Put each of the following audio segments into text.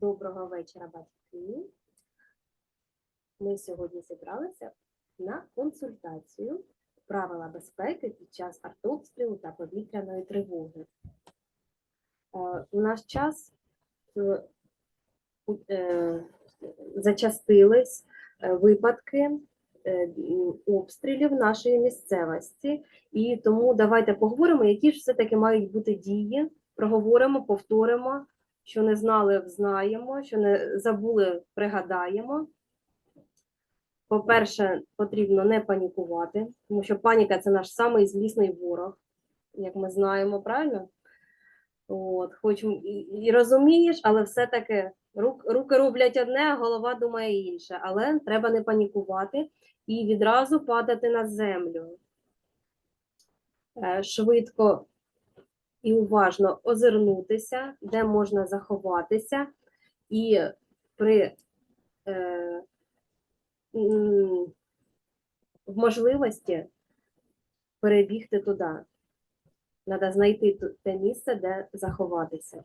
Доброго вечора, батьки. Ми сьогодні зібралися на консультацію правила безпеки під час артобстрілу та повітряної тривоги. Е, У наш час е, е, зачастились випадки обстрілів нашої місцевості, і тому давайте поговоримо, які ж все-таки мають бути дії. Проговоримо, повторимо, що не знали, знаємо, що не забули, пригадаємо. По-перше, потрібно не панікувати, тому що паніка це наш самий злісний ворог, як ми знаємо, правильно? От, хоч і, розумієш, але все-таки рук, руки роблять одне, а голова думає інше. Але треба не панікувати і відразу падати на землю. Е, Швидко і уважно озирнутися, де можна заховатися, і при е, в можливості перебігти туди. Треба знайти те місце, де заховатися.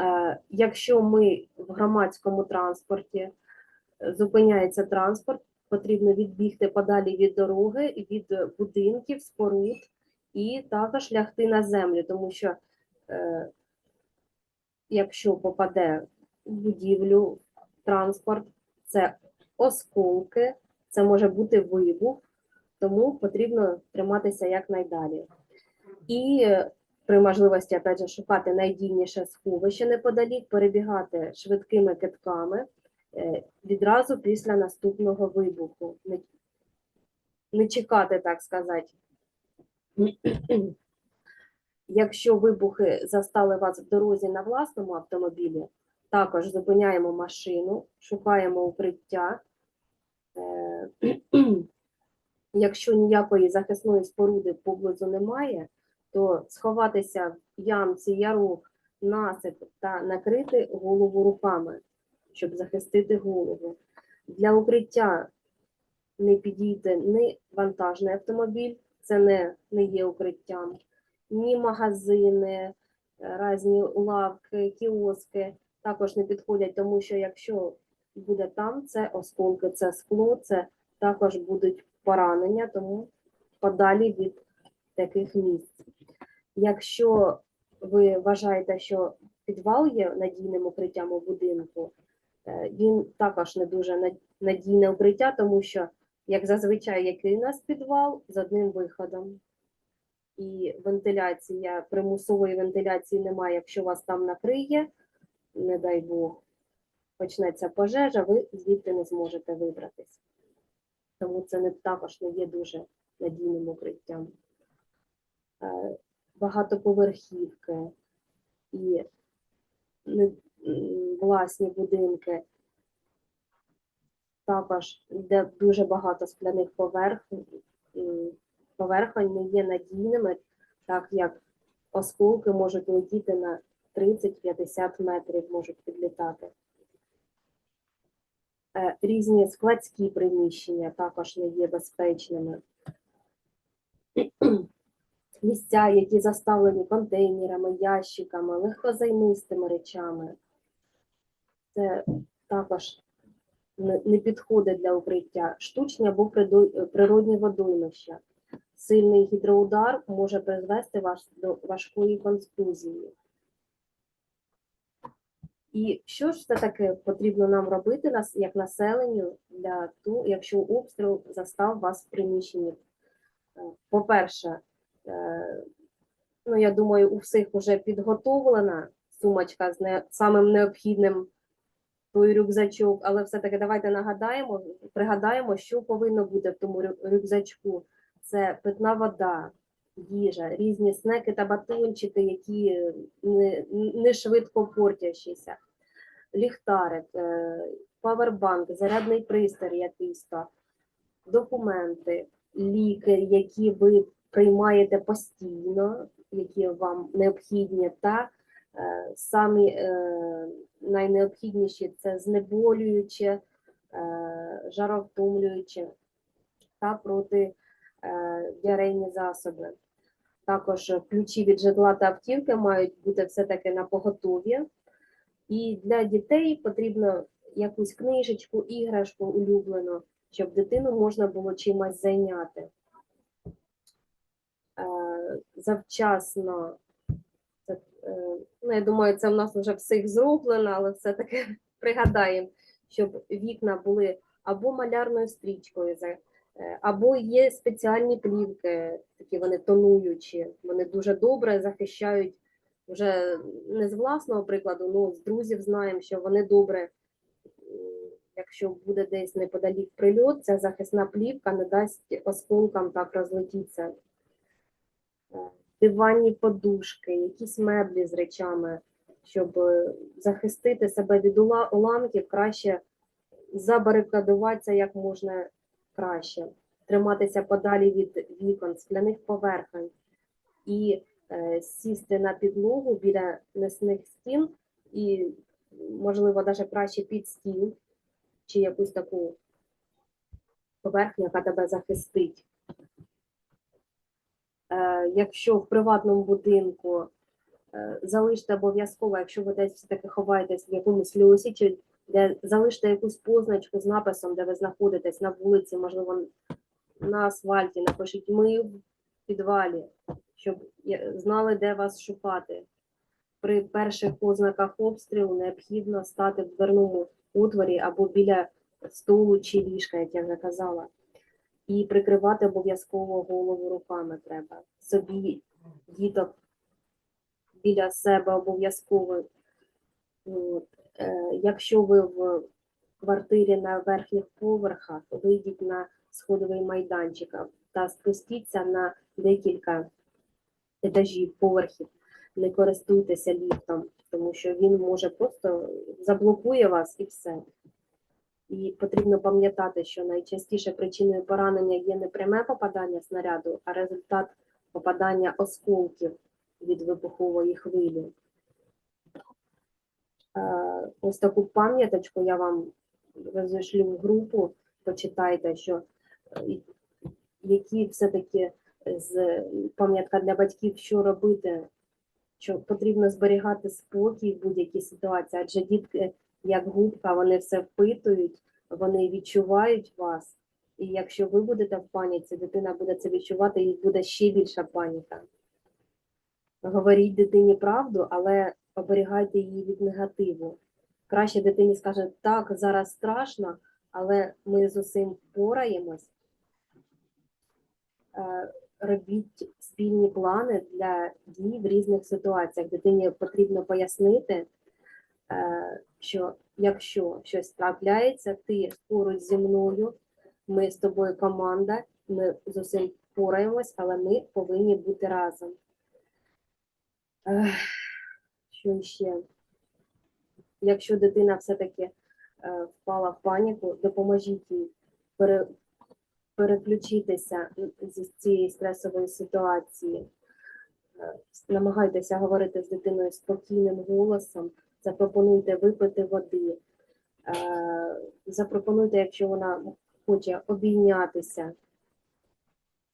Е, Якщо ми в громадському транспорті е, зупиняється транспорт, потрібно відбігти подалі від дороги, від будинків, споруд, і також лягти на землю, тому що е, якщо попаде в будівлю, транспорт, це осколки, це може бути вибух, тому потрібно триматися якнайдалі. І при можливості опять же, шукати найдільніше сховище неподалік, перебігати швидкими китками відразу після наступного вибуху. Не, чекати, так сказати. Якщо вибухи застали вас в дорозі на власному автомобілі, також зупиняємо машину, шукаємо укриття. Е, Якщо ніякої захисної споруди поблизу немає, то сховатися в ямці, ярок, насип та накрити голову руками, щоб захистити голову. Для укриття не підійде ні вантажний автомобіль, це не, не є укриттям, ні магазини, е, різні лавки, кіоски також не підходять, тому що якщо буде там, це осколки, це скло, це також будуть поранення, тому подалі від таких місць. Якщо ви вважаєте, що підвал є надійним укриттям у будинку, він також не дуже надійне укриття, тому що, як зазвичай, який у нас підвал з одним виходом. І вентиляція, примусової вентиляції немає, якщо вас там накриє, не дай Бог, почнеться пожежа, ви звідти не зможете вибратися. Тому це не також не є дуже надійним укриттям. Е, Багатоповерхівки і не- власні будинки, також де дуже багато скляних поверхонь, поверхонь не є надійними, так як осколки можуть летіти на 30-50 метрів, можуть підлітати. Е, Різні складські приміщення також не є безпечними. Місця, які заставлені контейнерами, ящиками, легкозаймистими речами. Це також не підходить для укриття. Штучні або природні водоймища. Сильний гідроудар може призвести вас до важкої контузії. І що ж все таки потрібно нам робити нас як населенню для того, якщо обстріл застав вас в приміщенні? Е, По-перше, е, ну я думаю, у всіх вже підготовлена сумочка з не, самим необхідним той рюкзачок, але все-таки давайте нагадаємо, пригадаємо, що повинно бути в тому рюкзачку. Це питна вода, їжа, різні снеки та батончики, які не, не швидко портящіся, ліхтарик, е, павербанк, зарядний пристрій якийсь, то, документи, ліки, які ви приймаєте постійно, які вам необхідні, та е, самі е, найнеобхідніші це знеболююче, е, жаровтомлююче та проти е, засоби. Також ключі від житла та автівки мають бути все-таки на поготові. І для дітей потрібно якусь книжечку, іграшку улюблену, щоб дитину можна було чимось зайняти. Е, Завчасно, ну, я думаю, це в нас вже всіх зроблено, але все-таки пригадаємо, щоб вікна були або малярною стрічкою, е, або є спеціальні плівки, такі вони тонуючі, вони дуже добре захищають вже не з власного прикладу, ну з друзів знаємо, що вони добре, якщо буде десь неподалік прильот, ця захисна плівка не дасть осколкам так розлетітися. Диванні подушки, якісь меблі з речами, щоб е, захистити себе від ула- уламків, краще забарикадуватися як можна краще, триматися подалі від вікон, скляних поверхонь і е, сісти на підлогу біля несних стін і, можливо, навіть краще під стіл чи якусь таку поверхню, яка тебе захистить. Е, Якщо в приватному будинку е, залиште обов'язково, якщо ви десь все-таки ховаєтесь в якомусь льосі, чи де залиште якусь позначку з написом, де ви знаходитесь на вулиці, можливо, на асфальті, напишіть ми в підвалі, щоб знали, де вас шукати. При перших ознаках обстрілу необхідно стати в дверному отворі або біля столу чи ліжка, як я вже казала. І прикривати обов'язково голову руками треба. Собі діток біля себе обов'язково. От. Е, Якщо ви в квартирі на верхніх поверхах, вийдіть на сходовий майданчик та спустіться на декілька етажів, поверхів. Не користуйтеся ліфтом, тому що він може просто заблокує вас і все. І потрібно пам'ятати, що найчастіше причиною поранення є не пряме попадання снаряду, а результат попадання осколків від вибухової хвилі. Е, Ось таку пам'яточку я вам розійшлю в групу, почитайте, що е, які все-таки з пам'ятка для батьків, що робити, що потрібно зберігати спокій в будь-якій ситуації, адже дітки, як губка, вони все впитують, вони відчувають вас. І якщо ви будете в паніці, дитина буде це відчувати і буде ще більша паніка. Говоріть дитині правду, але оберігайте її від негативу. Краще дитині скаже, так, зараз страшно, але ми з усім впораємось. Е, Робіть спільні плани для дій в різних ситуаціях. Дитині потрібно пояснити, що якщо щось трапляється, ти поруч зі мною, ми з тобою команда, ми з усім впораємось, але ми повинні бути разом. Що ще? Якщо дитина все-таки е, впала в паніку, допоможіть їй пере, переключитися зі цієї стресової ситуації. Е, Намагайтеся говорити з дитиною спокійним голосом, запропонуйте випити води, е, запропонуйте, якщо вона хоче обійнятися,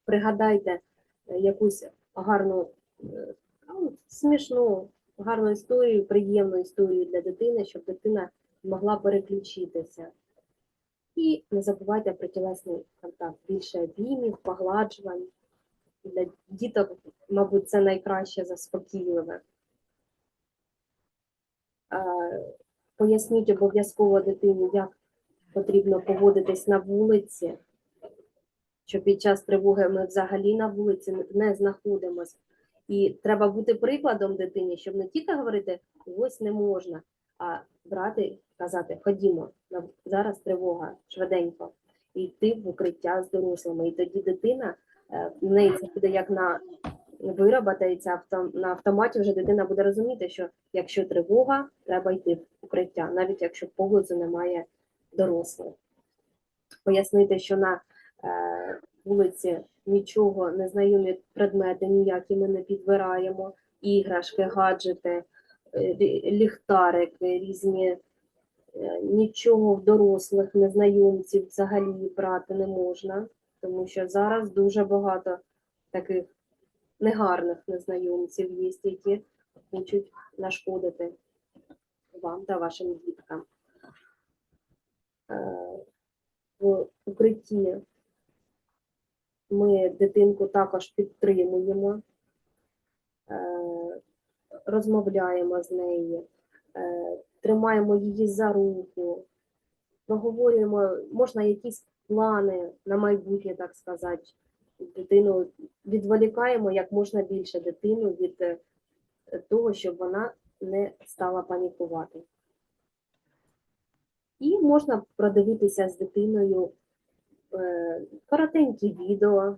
пригадайте е, якусь гарну, е, ну, смішну, гарну історію, приємну історію для дитини, щоб дитина могла переключитися. І не забувайте про тілесний контакт, більше обіймів, погладжувань. Для діток, мабуть, це найкраще заспокійливе. Е, Поясніть обов'язково дитині, як потрібно поводитись на вулиці, що під час тривоги ми взагалі на вулиці не- знаходимося. І треба бути прикладом дитині, щоб не тільки говорити ось не можна, а брати, казати, ходімо, зараз тривога, швиденько, і йти в укриття з дорослими. І тоді дитина, е, в неї це буде як на вироботається авто, на автоматі, вже дитина буде розуміти, що якщо тривога, треба йти в укриття, навіть якщо поблизу немає дорослих. Пояснити, що на е, вулиці нічого, незнайомі предмети ніякі ми не підбираємо, іграшки, гаджети, е, ліхтарики, різні. е, Нічого в дорослих незнайомців взагалі брати не можна, тому що зараз дуже багато таких негарних незнайомців є, які хочуть нашкодити вам та вашим діткам. Е, В укритті ми дитинку також підтримуємо, е, розмовляємо з нею, е, тримаємо її за руку, проговорюємо, можна якісь плани на майбутнє, так сказати. Дитину відволікаємо як можна більше дитину від е, того, щоб вона не стала панікувати. І можна продивитися з дитиною е, коротенькі відео.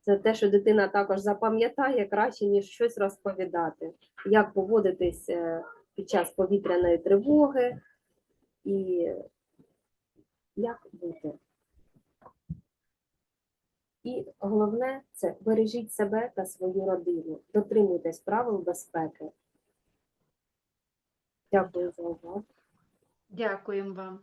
Це те, що дитина також запам'ятає краще, ніж щось розповідати. Як поводитись е, під час повітряної тривоги і як бути. І головне це бережіть себе та свою родину. Дотримуйтесь правил безпеки. Дякую за увагу. Дякуємо вам.